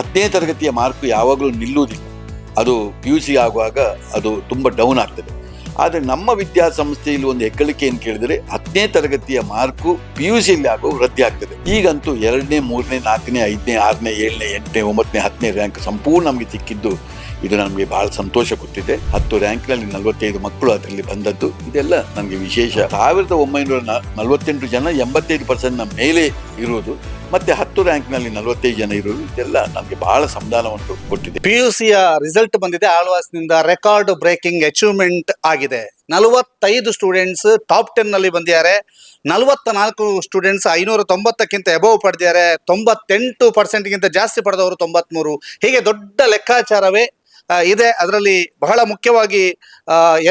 ಹತ್ತನೇ ತರಗತಿಯ ಮಾರ್ಕು ಯಾವಾಗಲೂ ನಿಲ್ಲುವುದಿಲ್ಲ. ಅದು ಪಿ ಯು ಸಿ ಆಗುವಾಗ ಅದು ತುಂಬ ಡೌನ್ ಆಗ್ತದೆ. ಆದರೆ ನಮ್ಮ ವಿದ್ಯಾಸಂಸ್ಥೆಯಲ್ಲಿ ಒಂದು ಹೆಗ್ಗಳಿಕೆ ಏನು ಕೇಳಿದರೆ, ಹತ್ತನೇ ತರಗತಿಯ ಮಾರ್ಕು ಪಿ ಯು ಸಿಯಲ್ಲಿ ಆಗೋ ವೃದ್ಧಿ ಆಗ್ತದೆ. ಈಗಂತೂ ಎರಡನೇ, ಮೂರನೇ, ನಾಲ್ಕನೇ, ಐದನೇ, ಆರನೇ, ಏಳನೇ, ಎಂಟನೇ, ಒಂಬತ್ತನೇ, ಹತ್ತನೇ ರ್ಯಾಂಕ್ ಸಂಪೂರ್ಣ ನಮಗೆ ಸಿಕ್ಕಿದ್ದು, ಇದು ನಮಗೆ ಬಹಳ ಸಂತೋಷ ಕೊಟ್ಟಿದೆ. ಹತ್ತು ರ್ಯಾಂಕ್ನಲ್ಲಿ ನಲವತ್ತೈದು ಮಕ್ಕಳು ಅದರಲ್ಲಿ ಬಂದದ್ದು, ಇದೆಲ್ಲ ನಮಗೆ ವಿಶೇಷ. ಸಾವಿರದ ಒಂಬೈನೂರ ನಲವತ್ತೆಂಟು ಜನ ಎಂಬತ್ತೈದು ಪರ್ಸೆಂಟ್ನ ಮೇಲೆ ಇರುವುದು. ಮತ್ತೆ ಹತ್ತು ರ್ಯಾಂಕ್ನಲ್ಲಿ ನಲವತ್ತೈದು ಜನ ಇರೋದು, ಇದೆಲ್ಲ ನಮಗೆ ಬಹಳ ಸಂಧಾನವನ್ನು ಕೊಟ್ಟಿದೆ. ಪಿ ಯು ಸಿಯ ರಿಸಲ್ಟ್ ಬಂದಿದೆ, ಆಳ್ವಾಸ್ನಿಂದ ರೆಕಾರ್ಡ್ ಬ್ರೇಕಿಂಗ್ ಅಚೀವ್ಮೆಂಟ್ ಆಗಿದೆ. ನಲವತ್ತೈದು ಸ್ಟೂಡೆಂಟ್ಸ್ ಟಾಪ್ ಟೆನ್ನಲ್ಲಿ ಬಂದಿದ್ದಾರೆ. ನಲವತ್ತ ನಾಲ್ಕು ಸ್ಟೂಡೆಂಟ್ಸ್ ಐನೂರ ತೊಂಬತ್ತಕ್ಕಿಂತ ಎಬವ್ ಪಡೆದಿದ್ದಾರೆ. ತೊಂಬತ್ತೆಂಟು ಪರ್ಸೆಂಟ್ಗಿಂತ ಜಾಸ್ತಿ ಪಡೆದವರು ತೊಂಬತ್ಮೂರು. ಹೀಗೆ ದೊಡ್ಡ ಲೆಕ್ಕಾಚಾರವೇ ಇದೆ. ಅದರಲ್ಲಿ ಬಹಳ ಮುಖ್ಯವಾಗಿ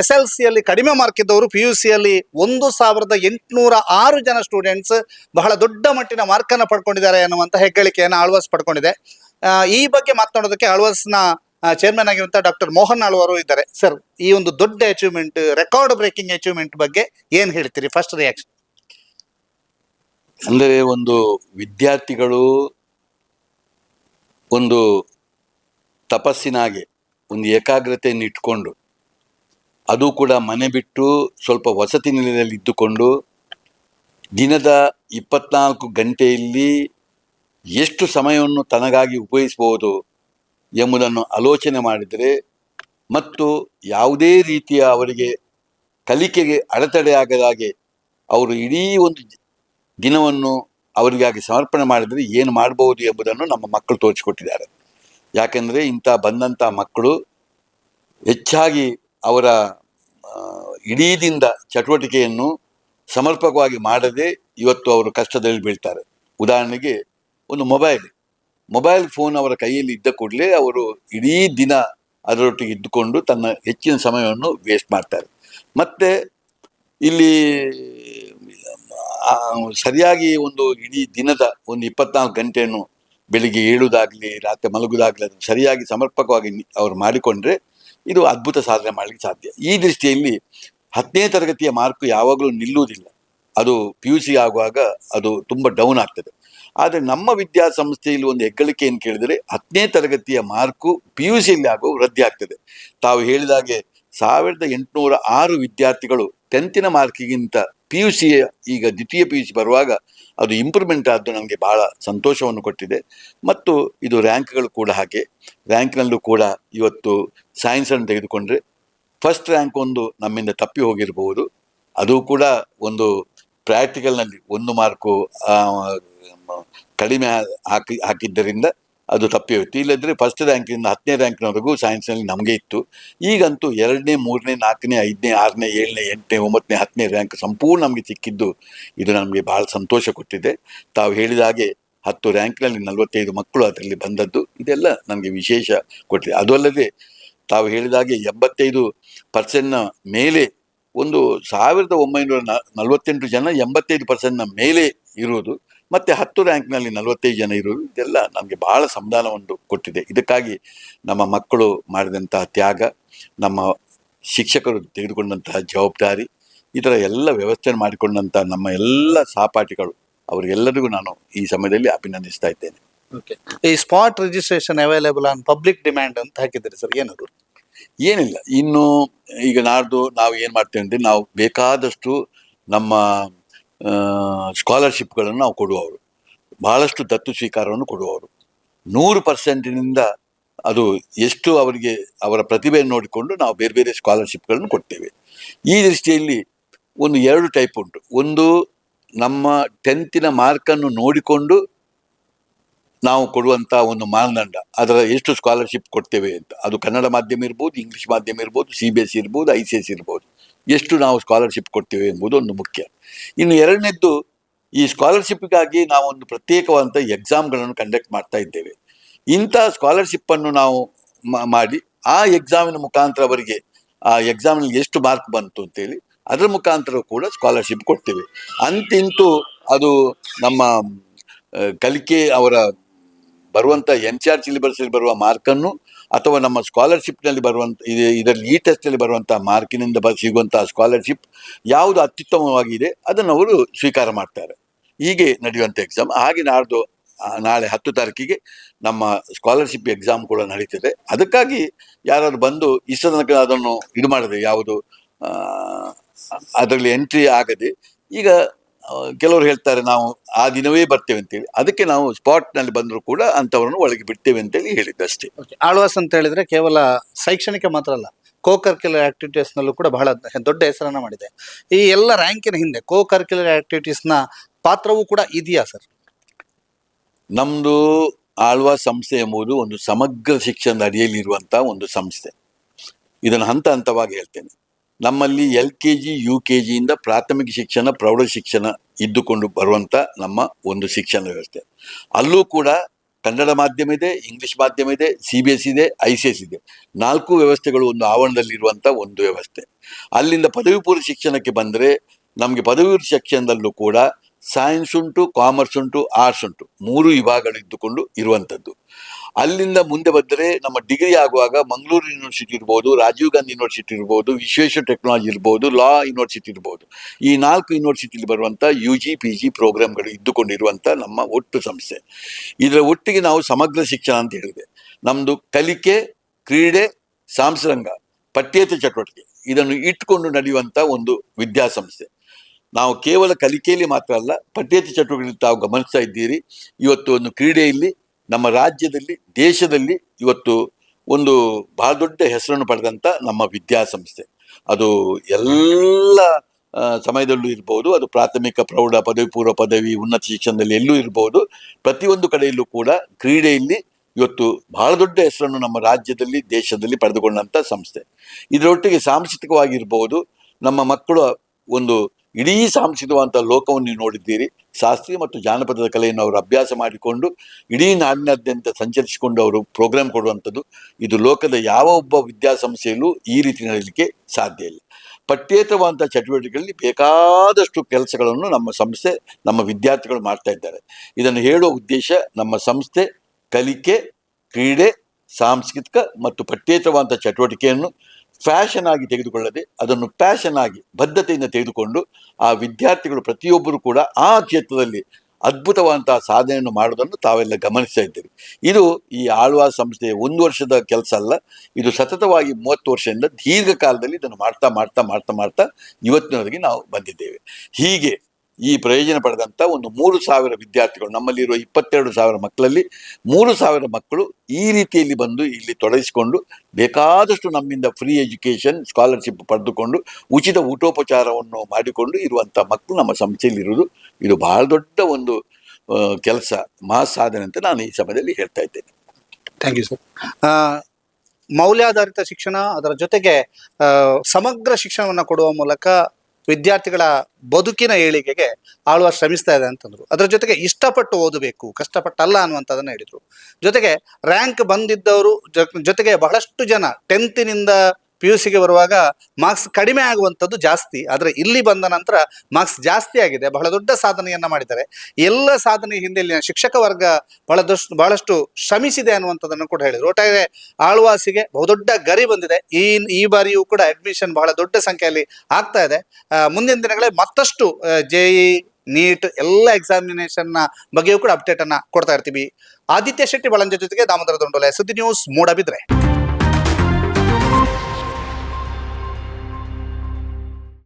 ಎಸ್ ಎಲ್ ಸಿಯಲ್ಲಿ ಕಡಿಮೆ ಮಾರ್ಕ್ ಇದ್ದವರು ಪಿ ಯು ಸಿಯಲ್ಲಿ ಒಂದು ಸಾವಿರದ ಎಂಟುನೂರ ಆರು ಜನ ಸ್ಟೂಡೆಂಟ್ಸ್ ಬಹಳ ದೊಡ್ಡ ಮಟ್ಟಿನ ಮಾರ್ಕನ್ನು ಪಡ್ಕೊಂಡಿದ್ದಾರೆ ಅನ್ನುವಂಥ ಹೆಗ್ಗಳಿಕೆಯನ್ನು ಆಳ್ವಾಸ್ ಪಡ್ಕೊಂಡಿದೆ. ಈ ಬಗ್ಗೆ ಮಾತನಾಡೋದಕ್ಕೆ ಆಳ್ವಾಸ್ನ ಚೇರ್ಮನ್ ಆಗಿರುವಂಥ ಡಾಕ್ಟರ್ ಮೋಹನ್ ಆಳ್ವರು ಇದ್ದಾರೆ. ಸರ್ ಈ ಒಂದು ದೊಡ್ಡ ಅಚೀವ್ಮೆಂಟ್ ರೆಕಾರ್ಡ್ ಬ್ರೇಕಿಂಗ್ ಅಚೀವ್ಮೆಂಟ್ ಬಗ್ಗೆ ಏನು ಹೇಳ್ತೀರಿ? ಫಸ್ಟ್ ರಿಯಾಕ್ಷನ್ ಅಂದರೆ ಒಂದು ವಿದ್ಯಾರ್ಥಿಗಳು ಒಂದು ತಪಸ್ಸಿನಾಗೆ ಒಂದು ಏಕಾಗ್ರತೆಯನ್ನು ಇಟ್ಕೊಂಡು, ಅದು ಕೂಡ ಮನೆ ಬಿಟ್ಟು ಸ್ವಲ್ಪ ವಸತಿ ನಿಲಯದಲ್ಲಿ ಇದ್ದುಕೊಂಡು, ದಿನದ ಇಪ್ಪತ್ನಾಲ್ಕು ಗಂಟೆಯಲ್ಲಿ ಎಷ್ಟು ಸಮಯವನ್ನು ತನಗಾಗಿ ಉಪಯೋಗಿಸಬಹುದು ಎಂಬುದನ್ನು ಆಲೋಚನೆ ಮಾಡಿದರೆ, ಮತ್ತು ಯಾವುದೇ ರೀತಿಯ ಅವರಿಗೆ ಕಲಿಕೆಗೆ ಅಡೆತಡೆ ಆಗದ ಹಾಗೆ ಅವರು ಇಡೀ ಒಂದು ದಿನವನ್ನು ಅವರಿಗಾಗಿ ಸಮರ್ಪಣೆ ಮಾಡಿದರೆ ಏನು ಮಾಡಬಹುದು ಎಂಬುದನ್ನು ನಮ್ಮ ಮಕ್ಕಳು ತೋರಿಸಿಕೊಟ್ಟಿದ್ದಾರೆ. ಯಾಕೆಂದರೆ ಇಂಥ ಬಂದಂಥ ಮಕ್ಕಳು ಹೆಚ್ಚಾಗಿ ಅವರ ಇಡೀದಿಂದ ಚಟುವಟಿಕೆಯನ್ನು ಸಮರ್ಪಕವಾಗಿ ಮಾಡದೆ ಇವತ್ತು ಅವರು ಕಷ್ಟದಲ್ಲಿ ಬೀಳ್ತಾರೆ. ಉದಾಹರಣೆಗೆ ಒಂದು ಮೊಬೈಲ್ ಮೊಬೈಲ್ ಫೋನ್ ಅವರ ಕೈಯಲ್ಲಿ ಇದ್ದ ಕೂಡಲೇ ಅವರು ಇಡೀ ದಿನ ಅದರೊಟ್ಟಿಗೆ ಇದ್ದುಕೊಂಡು ತನ್ನ ಹೆಚ್ಚಿನ ಸಮಯವನ್ನು ವೇಸ್ಟ್ ಮಾಡ್ತಾರೆ. ಮತ್ತು ಇಲ್ಲಿ ಸರಿಯಾಗಿ ಒಂದು ಇಡೀ ದಿನದ ಒಂದು ಇಪ್ಪತ್ನಾಲ್ಕು ಗಂಟೆಯನ್ನು ಬೆಳಿಗ್ಗೆ ಏಳುವುದಾಗಲಿ ರಾತ್ರಿ ಮಲಗುವುದಾಗಲಿ ಅದನ್ನು ಸರಿಯಾಗಿ ಸಮರ್ಪಕವಾಗಿ ಅವರು ಮಾಡಿಕೊಂಡ್ರೆ ಇದು ಅದ್ಭುತ ಸಾಧನೆ ಮಾಡಲಿಕ್ಕೆ ಸಾಧ್ಯ. ಈ ದೃಷ್ಟಿಯಲ್ಲಿ ಹತ್ತನೇ ತರಗತಿಯ ಮಾರ್ಕು ಯಾವಾಗಲೂ ನಿಲ್ಲುವುದಿಲ್ಲ. ಅದು ಪಿ ಯು ಸಿ ಆಗುವಾಗ ಅದು ತುಂಬ ಡೌನ್ ಆಗ್ತದೆ. ಆದರೆ ನಮ್ಮ ವಿದ್ಯಾಸಂಸ್ಥೆಯಲ್ಲಿ ಒಂದು ಹೆಗ್ಗಳಿಕೆ ಏನು ಕೇಳಿದರೆ, ಹತ್ತನೇ ತರಗತಿಯ ಮಾರ್ಕು ಪಿ ಯು ಸಿಯಲ್ಲಿ ಆಗೋ ವೃದ್ಧಿ ಆಗ್ತದೆ. ತಾವು ಹೇಳಿದಾಗೆ ಸಾವಿರದ ಎಂಟುನೂರ ಆರು ವಿದ್ಯಾರ್ಥಿಗಳು ಟೆಂತಿನ ಮಾರ್ಕಿಗಿಂತ ಪಿ ಯು ಸಿಯ ಈಗ ದ್ವಿತೀಯ ಪಿ ಯು ಸಿ ಬರುವಾಗ ಅದು ಇಂಪ್ರೂವ್ಮೆಂಟ್ ಆದ್ದು ನಮಗೆ ಬಹಳ ಸಂತೋಷವನ್ನು ಕೊಟ್ಟಿದೆ. ಮತ್ತು ಇದು ರ್ಯಾಂಕ್ಗಳು ಕೂಡ ಹಾಗೆ. ರ್ಯಾಂಕ್ನಲ್ಲೂ ಕೂಡ ಇವತ್ತು ಸೈನ್ಸನ್ನು ತೆಗೆದುಕೊಂಡ್ರೆ ಫಸ್ಟ್ ರ್ಯಾಂಕ್ ಒಂದು ನಮ್ಮಿಂದ ತಪ್ಪಿ ಹೋಗಿರಬಹುದು. ಅದು ಕೂಡ ಒಂದು ಪ್ರಾಕ್ಟಿಕಲ್ನಲ್ಲಿ ಒಂದು ಮಾರ್ಕು ಕಡಿಮೆ ಹಾಕಿ, ಹಾಕಿದ್ದರಿಂದ ಅದು ತಪ್ಪಿ ಹೋಯ್ತು ಇಲ್ಲದ್ರೆ ಫಸ್ಟ್ ರ್ಯಾಂಕಿಂದ ಹತ್ತನೇ ರ್ಯಾಂಕ್ನವರೆಗೂ ಸೈನ್ಸ್ನಲ್ಲಿ ನಮಗೆ ಇತ್ತು. ಈಗಂತೂ ಎರಡನೇ, ಮೂರನೇ, ನಾಲ್ಕನೇ, ಐದನೇ, ಆರನೇ, ಏಳನೇ, ಎಂಟನೇ, ಒಂಬತ್ತನೇ, ಹತ್ತನೇ ರ್ಯಾಂಕ್ ಸಂಪೂರ್ಣ ನಮಗೆ ಸಿಕ್ಕಿದ್ದು. ಇದು ನಮಗೆ ಬಹಳ ಸಂತೋಷ ಕೊಟ್ಟಿದೆ. ತಾವು ಹೇಳಿದ ಹಾಗೆ ಹತ್ತು ರ್ಯಾಂಕ್ನಲ್ಲಿ ನಲವತ್ತೈದು ಮಕ್ಕಳು ಅದರಲ್ಲಿ ಬಂದದ್ದು. ಇದೆಲ್ಲ ನನಗೆ ವಿಶೇಷ ಕೊಟ್ಟಿದೆ. ಅದು ಅಲ್ಲದೆ ತಾವು ಹೇಳಿದ ಹಾಗೆ ಎಂಬತ್ತೈದು ಪರ್ಸೆಂಟ್ನ ಮೇಲೆ ಒಂದು ಸಾವಿರದ ಒಂಬೈನೂರ ನಲವತ್ತೆಂಟು ಜನ ಎಂಬತ್ತೈದು ಪರ್ಸೆಂಟ್ನ ಮೇಲೆ ಇರುವುದು ಮತ್ತೆ ಹತ್ತು ರ್ಯಾಂಕ್ನಲ್ಲಿ ನಲವತ್ತೈದು ಜನ ಇರುವುದು ಇದೆಲ್ಲ ನಮಗೆ ಬಹಳ ಸಂಧಾನವನ್ನು ಕೊಟ್ಟಿದೆ. ಇದಕ್ಕಾಗಿ ನಮ್ಮ ಮಕ್ಕಳು ಮಾಡಿದಂತಹ ತ್ಯಾಗ ನಮ್ಮ ಶಿಕ್ಷಕರು ತೆಗೆದುಕೊಂಡಂತಹ ಜವಾಬ್ದಾರಿ ಇದರ ಎಲ್ಲ ವ್ಯವಸ್ಥೆ ಮಾಡಿಕೊಂಡಂಥ ನಮ್ಮ ಎಲ್ಲ ಸಹಪಾಠಿಗಳು ಅವರಿಗೆಲ್ಲರಿಗೂ ನಾನು ಈ ಸಮಯದಲ್ಲಿ ಅಭಿನಂದಿಸ್ತಾ ಇದ್ದೇನೆ. ಈ spot registration available on public demand ಅಂತ ಹಾಕಿದ್ರಿ ಸರ್ ಏನದು? ಏನಿಲ್ಲ ಇನ್ನು ಈಗ ನಾಡ್ದು ನಾವು ಏನು ಮಾಡ್ತೇವೆ ಅಂದರೆ ನಾವು ಬೇಕಾದಷ್ಟು ನಮ್ಮ ಸ್ಕಾಲರ್ಶಿಪ್ಗಳನ್ನು ನಾವು ಕೊಡುವವರು. ಬಹಳಷ್ಟು ದತ್ತು ಸ್ವೀಕಾರವನ್ನು ಕೊಡುವವರು. ನೂರು ಪರ್ಸೆಂಟಿನಿಂದ ಅದು ಎಷ್ಟು ಅವರಿಗೆ ಅವರ ಪ್ರತಿಭೆಯನ್ನು ನೋಡಿಕೊಂಡು ನಾವು ಬೇರೆ ಬೇರೆ ಸ್ಕಾಲರ್ಶಿಪ್ಗಳನ್ನು ಕೊಡ್ತೇವೆ. ಈ ದೃಷ್ಟಿಯಲ್ಲಿ ಒಂದು ಎರಡು ಟೈಪ್ ಉಂಟು. ಒಂದು ನಮ್ಮ ಟೆಂತಿನ ಮಾರ್ಕನ್ನು ನೋಡಿಕೊಂಡು ನಾವು ಕೊಡುವಂಥ ಒಂದು ಮಾನದಂಡ. ಅದರ ಎಷ್ಟು ಸ್ಕಾಲರ್ಶಿಪ್ ಕೊಡ್ತೇವೆ ಅಂತ. ಅದು ಕನ್ನಡ ಮಾಧ್ಯಮ ಇರ್ಬೋದು ಇಂಗ್ಲೀಷ್ ಮಾಧ್ಯಮ ಇರ್ಬೋದು ಸಿ ಬಿ ಎಸ್ ಇರ್ಬೋದು ಐ ಸಿ ಎಸ್ ಇರ್ಬೋದು. ಎಷ್ಟು ನಾವು ಸ್ಕಾಲರ್ಶಿಪ್ ಕೊಡ್ತೀವಿ ಎಂಬುದು ಒಂದು ಮುಖ್ಯ. ಇನ್ನು ಎರಡನೇದ್ದು, ಈ ಸ್ಕಾಲರ್ಶಿಪ್ಗಾಗಿ ನಾವು ಒಂದು ಪ್ರತ್ಯೇಕವಾದಂಥ ಎಕ್ಸಾಮ್ಗಳನ್ನು ಕಂಡಕ್ಟ್ ಮಾಡ್ತಾ ಇದ್ದೇವೆ. ಇಂಥ ಸ್ಕಾಲರ್ಶಿಪ್ಪನ್ನು ನಾವು ಮಾಡಿ, ಆ ಎಕ್ಸಾಮಿನ ಮುಖಾಂತರ ಅವರಿಗೆ, ಆ ಎಕ್ಸಾಮ್ನಲ್ಲಿ ಎಷ್ಟು ಮಾರ್ಕ್ ಬಂತು ಅಂತೇಳಿ, ಅದರ ಮುಖಾಂತರ ಕೂಡ ಸ್ಕಾಲರ್ಶಿಪ್ ಕೊಡ್ತೇವೆ. ಅಂತಿಂತೂ ಅದು ನಮ್ಮ ಕಲಿಕೆ ಅವರ ಬರುವಂಥ ಎನ್ ಸಿ ಆರ್ ಸಿಲಿಬಸ್ಸಲ್ಲಿ ಬರುವ ಮಾರ್ಕನ್ನು ಅಥವಾ ನಮ್ಮ ಸ್ಕಾಲರ್ಶಿಪ್ನಲ್ಲಿ ಬರುವಂಥ ಇದು- ಇದರಲ್ಲಿ ಈ ಟೆಸ್ಟಲ್ಲಿ ಬರುವಂಥ ಮಾರ್ಕಿನಿಂದ ಬ ಸಿಗುವಂಥ ಸ್ಕಾಲರ್ಶಿಪ್ ಯಾವುದು ಅತ್ಯುತ್ತಮವಾಗಿದೆ, ಅದನ್ನು ಅವರು ಸ್ವೀಕಾರ ಮಾಡ್ತಾರೆ. ಹೀಗೆ ನಡೆಯುವಂಥ ಎಕ್ಸಾಮ್ ಹಾಗೆ ನಾಡ್ದು ನಾಳೆ ಹತ್ತು ತಾರೀಕಿಗೆ ನಮ್ಮ ಸ್ಕಾಲರ್ಶಿಪ್ ಎಕ್ಸಾಮ್ ಕೂಡ ನಡೀತದೆ. ಅದಕ್ಕಾಗಿ ಯಾರಾದರೂ ಬಂದು ಇಷ್ಟ ತನಕ ಅದನ್ನು ಇದು ಮಾಡದೆ ಯಾವುದು ಅದರಲ್ಲಿ ಎಂಟ್ರಿ ಆಗದೆ ಈಗ ಕೆಲವರು ಹೇಳ್ತಾರೆ ನಾವು ಆ ದಿನವೇ ಬರ್ತೇವೆ ಅಂತೇಳಿ. ಅದಕ್ಕೆ ನಾವು ಸ್ಪಾಟ್ನಲ್ಲಿ ಬಂದರೂ ಕೂಡ ಅಂಥವ್ರನ್ನು ಒಳಗೆ ಬಿಡ್ತೇವೆ ಅಂತೇಳಿ ಹೇಳಿದ್ದಷ್ಟೇ. ಆಳ್ವಾಸ್ ಅಂತ ಹೇಳಿದ್ರೆ ಕೇವಲ ಶೈಕ್ಷಣಿಕ ಮಾತ್ರ ಅಲ್ಲ ಕೋ ಕರ್ಕ್ಯುಲರ್ ಆಕ್ಟಿವಿಟೀಸ್ ನಲ್ಲೂ ಕೂಡ ಬಹಳ ದೊಡ್ಡ ಹೆಸರನ್ನ ಮಾಡಿದೆ. ಈ ಎಲ್ಲ ರ್ಯಾಂಕಿನ ಹಿಂದೆ ಕೋ ಕರ್ಕ್ಯುಲರ್ ಆಕ್ಟಿವಿಟೀಸ್ನ ಪಾತ್ರವೂ ಕೂಡ ಇದೆಯಾ ಸರ್ ನಮ್ಮದು ಆಳ್ವಾ ಸಂಸ್ಥೆ ಎಂಬುದು ಒಂದು ಸಮಗ್ರ ಶಿಕ್ಷಣದ ಅಡಿಯಲ್ಲಿರುವಂಥ ಒಂದು ಸಂಸ್ಥೆ. ಇದನ್ನು ಹಂತ ಹಂತವಾಗಿ ಹೇಳ್ತೇನೆ. ನಮ್ಮಲ್ಲಿ L K G, U K ಜಿಯಿಂದ ಪ್ರಾಥಮಿಕ ಶಿಕ್ಷಣ, ಪ್ರೌಢ ಶಿಕ್ಷಣ ಇದ್ದುಕೊಂಡು ಬರುವಂಥ ನಮ್ಮ ಒಂದು ಶಿಕ್ಷಣ ವ್ಯವಸ್ಥೆ. ಅಲ್ಲೂ ಕೂಡ ಕನ್ನಡ ಮಾಧ್ಯಮ ಇದೆ, ಇಂಗ್ಲಿಷ್ ಮಾಧ್ಯಮ ಇದೆ, ಸಿ ಬಿ ಎಸ್ ಇದೆ, ಐ ಸಿ ಎಸ್ ಇದೆ. ನಾಲ್ಕು ವ್ಯವಸ್ಥೆಗಳು ಒಂದು ಆವರಣದಲ್ಲಿರುವಂಥ ಒಂದು ವ್ಯವಸ್ಥೆ. ಅಲ್ಲಿಂದ ಪದವಿ ಪೂರ್ವ ಶಿಕ್ಷಣಕ್ಕೆ ಬಂದರೆ ನಮಗೆ ಪದವಿ ಪೂರ್ವ ಶಿಕ್ಷಣದಲ್ಲೂ ಕೂಡ ಸೈನ್ಸ್ ಉಂಟು ಕಾಮರ್ಸ್ ಉಂಟು ಆರ್ಟ್ಸ್ ಉಂಟು. ಮೂರು ವಿಭಾಗಗಳು ಇದ್ದುಕೊಂಡು ಇರುವಂಥದ್ದು. ಅಲ್ಲಿಂದ ಮುಂದೆ ಬಂದರೆ ನಮ್ಮ ಡಿಗ್ರಿ ಆಗುವಾಗ ಮಂಗಳೂರು ಯೂನಿವರ್ಸಿಟಿ ಇರ್ಬೋದು, ರಾಜೀವ್ ಗಾಂಧಿ ಯೂನಿವರ್ಸಿಟಿ ಇರ್ಬೋದು ವಿಶ್ವೇಶ್ವರ ಟೆಕ್ನಾಲಜಿ ಇರ್ಬೋದು ಲಾ ಯೂನಿವರ್ಸಿಟಿ ಇರ್ಬೋದು. ಈ ನಾಲ್ಕು ಯೂನಿವರ್ಸಿಟಿಲಿ ಬರುವಂಥ ಯು ಜಿ ಪಿ ಜಿ ಪ್ರೋಗ್ರಾಮ್ಗಳು ಇದ್ದುಕೊಂಡಿರುವಂಥ ನಮ್ಮ ಒಟ್ಟು ಸಂಸ್ಥೆ. ಇದರ ಒಟ್ಟಿಗೆ ನಾವು ಸಮಗ್ರ ಶಿಕ್ಷಣ ಅಂತ ಹೇಳಿದೆ. ನಮ್ಮದು ಕಲಿಕೆ, ಕ್ರೀಡೆ, ಸಾಂಸ್ರಂಗ, ಪಠ್ಯೇತರ ಚಟುವಟಿಕೆ. ಇದನ್ನು ಇಟ್ಟುಕೊಂಡು ನಡೆಯುವಂಥ ಒಂದು ವಿದ್ಯಾಸಂಸ್ಥೆ. ನಾವು ಕೇವಲ ಕಲಿಕೆಯಲ್ಲಿ ಮಾತ್ರ ಅಲ್ಲ, ಪಠ್ಯೇತರ ಚಟುವಟಿಕೆಯಲ್ಲಿ ತಾವು ಗಮನಿಸ್ತಾ ಇದ್ದೀರಿ. ಇವತ್ತು ಒಂದು ಕ್ರೀಡೆಯಲ್ಲಿ, ನಮ್ಮ ರಾಜ್ಯದಲ್ಲಿ, ದೇಶದಲ್ಲಿ ಇವತ್ತು ಒಂದು ಬಹಳ ದೊಡ್ಡ ಹೆಸರನ್ನು ಪಡೆದಂಥ ನಮ್ಮ ವಿದ್ಯಾಸಂಸ್ಥೆ. ಅದು ಎಲ್ಲ ಸಮಯದಲ್ಲೂ ಇರ್ಬೋದು, ಅದು ಪ್ರಾಥಮಿಕ, ಪ್ರೌಢ, ಪದವಿ, ಪೂರ್ವ ಪದವಿ, ಉನ್ನತ ಶಿಕ್ಷಣದಲ್ಲಿ ಎಲ್ಲೂ ಇರ್ಬೋದು. ಪ್ರತಿಯೊಂದು ಕಡೆಯಲ್ಲೂ ಕೂಡ ಕ್ರೀಡೆಯಲ್ಲಿ ಇವತ್ತು ಬಹಳ ದೊಡ್ಡ ಹೆಸರನ್ನು ನಮ್ಮ ರಾಜ್ಯದಲ್ಲಿ, ದೇಶದಲ್ಲಿ ಪಡೆದುಕೊಂಡಂಥ ಸಂಸ್ಥೆ. ಇದರೊಟ್ಟಿಗೆ ಸಾಂಸ್ಕೃತಿಕವಾಗಿರ್ಬೋದು, ನಮ್ಮ ಮಕ್ಕಳು ಒಂದು ಇಡೀ ಸಾಂಸ್ಕೃತಿಕವಂತ ಲೋಕವನ್ನು ನೀವು ನೋಡಿದ್ದೀರಿ. ಶಾಸ್ತ್ರೀಯ ಮತ್ತು ಜಾನಪದದ ಕಲೆಯನ್ನು ಅವರು ಅಭ್ಯಾಸ ಮಾಡಿಕೊಂಡು, ಇಡೀ ನಾಡಿನಾದ್ಯಂತ ಸಂಚರಿಸಿಕೊಂಡು ಅವರು ಪ್ರೋಗ್ರಾಮ್ ಕೊಡುವಂಥದ್ದು, ಇದು ಲೋಕದ ಯಾವ ಒಬ್ಬ ವಿದ್ಯಾಸಂಸ್ಥೆಯಲ್ಲೂ ಈ ರೀತಿ ನಡೆಯಲಿಕ್ಕೆ ಸಾಧ್ಯ ಇಲ್ಲ. ಪಠ್ಯೇತರವಾದಂಥ ಚಟುವಟಿಕೆಗಳಲ್ಲಿ ಬೇಕಾದಷ್ಟು ಕೆಲಸಗಳನ್ನು ನಮ್ಮ ಸಂಸ್ಥೆ, ನಮ್ಮ ವಿದ್ಯಾರ್ಥಿಗಳು ಮಾಡ್ತಾ ಇದ್ದಾರೆ. ಇದನ್ನು ಹೇಳುವ ಉದ್ದೇಶ ನಮ್ಮ ಸಂಸ್ಥೆ ಕಲಿಕೆ, ಕ್ರೀಡೆ, ಸಾಂಸ್ಕೃತಿಕ ಮತ್ತು ಪಠ್ಯೇತರವಾದಂಥ ಚಟುವಟಿಕೆಯನ್ನು ಫ್ಯಾಷನ್ ಆಗಿ ತೆಗೆದುಕೊಳ್ಳದೆ ಅದನ್ನು ಪ್ಯಾಷನ್ ಆಗಿ ಬದ್ಧತೆಯಿಂದ ತೆಗೆದುಕೊಂಡು ಆ ವಿದ್ಯಾರ್ಥಿಗಳು ಪ್ರತಿಯೊಬ್ಬರು ಕೂಡ ಆ ಕ್ಷೇತ್ರದಲ್ಲಿ ಅದ್ಭುತವಾದಂತಹ ಸಾಧನೆಯನ್ನು ಮಾಡುವುದನ್ನು ತಾವೆಲ್ಲ ಗಮನಿಸ್ತಾ ಇದ್ದೀರಿ. ಇದು ಈ ಆಳ್ವಾ ಸಂಸ್ಥೆಯ ಒಂದು ವರ್ಷದ ಕೆಲಸ ಅಲ್ಲ, ಇದು ಸತತವಾಗಿ ಮೂವತ್ತು ವರ್ಷದಿಂದ ದೀರ್ಘಕಾಲದಲ್ಲಿ ಇದನ್ನು ಮಾಡ್ತಾ ಮಾಡ್ತಾ ಮಾಡ್ತಾ ಮಾಡ್ತಾ ಇವತ್ತಿನವರೆಗೆ ನಾವು ಬಂದಿದ್ದೇವೆ. ಹೀಗೆ ಈ ಪ್ರಯೋಜನ ಪಡೆದಂಥ ಒಂದು ಮೂರು ಸಾವಿರ ವಿದ್ಯಾರ್ಥಿಗಳು, ನಮ್ಮಲ್ಲಿರುವ ಇಪ್ಪತ್ತೆರಡು ಸಾವಿರ ಮಕ್ಕಳಲ್ಲಿ ಮೂರು ಸಾವಿರ ಮಕ್ಕಳು ಈ ರೀತಿಯಲ್ಲಿ ಬಂದು ಇಲ್ಲಿ ತೊಡಗಿಸಿಕೊಂಡು ಬೇಕಾದಷ್ಟು ನಮ್ಮಿಂದ ಫ್ರೀ ಎಜುಕೇಷನ್ ಸ್ಕಾಲರ್ಶಿಪ್ ಪಡೆದುಕೊಂಡು ಉಚಿತ ಊಟೋಪಚಾರವನ್ನು ಮಾಡಿಕೊಂಡು ಇರುವಂಥ ಮಕ್ಕಳು ನಮ್ಮ ಸಂಸ್ಥೆಯಲ್ಲಿರುವುದು ಇದು ಬಹಳ ದೊಡ್ಡ ಒಂದು ಕೆಲಸ, ಮಹಾ ಸಾಧನೆ ಅಂತ ನಾನು ಈ ಸಮಯದಲ್ಲಿ ಹೇಳ್ತಾ ಇದ್ದೇನೆ. ಥ್ಯಾಂಕ್ ಯು ಸರ್ ಮೌಲ್ಯಾಧಾರಿತ ಶಿಕ್ಷಣ ಅದರ ಜೊತೆಗೆ ಸಮಗ್ರ ಶಿಕ್ಷಣವನ್ನು ಕೊಡುವ ಮೂಲಕ ವಿದ್ಯಾರ್ಥಿಗಳ ಬದುಕಿನ ಏಳಿಗೆಗೆ ಆಳ್ವಾರ್ ಶ್ರಮಿಸ್ತಾ ಇದೆ ಅಂತಂದ್ರು. ಅದರ ಜೊತೆಗೆ ಇಷ್ಟಪಟ್ಟು ಓದಬೇಕು, ಕಷ್ಟಪಟ್ಟಲ್ಲ ಅನ್ನುವಂಥದ್ದನ್ನು ಹೇಳಿದರು. ಜೊತೆಗೆ ರ್ಯಾಂಕ್ ಬಂದಿದ್ದವರು ಜೊತೆಗೆ ಬಹಳಷ್ಟು ಜನ ಟೆಂತಿನಿಂದ ಪಿ ಯು ಸಿಗೆ ಬರುವಾಗ ಮಾರ್ಕ್ಸ್ ಕಡಿಮೆ ಆಗುವಂಥದ್ದು ಜಾಸ್ತಿ, ಆದರೆ ಇಲ್ಲಿ ಬಂದ ನಂತರ ಮಾರ್ಕ್ಸ್ ಜಾಸ್ತಿ ಆಗಿದೆ, ಬಹಳ ದೊಡ್ಡ ಸಾಧನೆಯನ್ನ ಮಾಡಿದ್ದಾರೆ. ಎಲ್ಲ ಸಾಧನೆ ಹಿಂದೆ ಇಲ್ಲಿನ ಶಿಕ್ಷಕ ವರ್ಗ ಬಹಳದಷ್ಟು, ಬಹಳಷ್ಟು ಶ್ರಮಿಸಿದೆ ಅನ್ನುವಂಥದ್ದನ್ನು ಕೂಡ ಹೇಳಿದರು. ಒಟ್ಟಾರೆ ಆಳ್ವಾಸಿಗೆ ಬಹುದೊಡ್ಡ ಗರಿ ಬಂದಿದೆ. ಈ ಈ ಬಾರಿಯೂ ಕೂಡ ಅಡ್ಮಿಷನ್ ಬಹಳ ದೊಡ್ಡ ಸಂಖ್ಯೆಯಲ್ಲಿ ಆಗ್ತಾ ಇದೆ. ಮುಂದಿನ ದಿನಗಳಲ್ಲಿ ಮತ್ತಷ್ಟು ಜೆ ಇ ನೀಟ್ ಎಲ್ಲ ಎಕ್ಸಾಮಿನೇಷನ್ನ ಬಗ್ಗೆಯೂ ಕೂಡ ಅಪ್ಡೇಟನ್ನು ಕೊಡ್ತಾ ಇರ್ತೀವಿ. ಆದಿತ್ಯ ಶೆಟ್ಟಿ ಬಳಂಜ ಜೊತೆಗೆ ದಾಮೋದರ ದೊಂಡೋಲೆ ಸುದ್ದಿ ನ್ಯೂಸ್ ಮೂಡಬಿದ್ರೆ.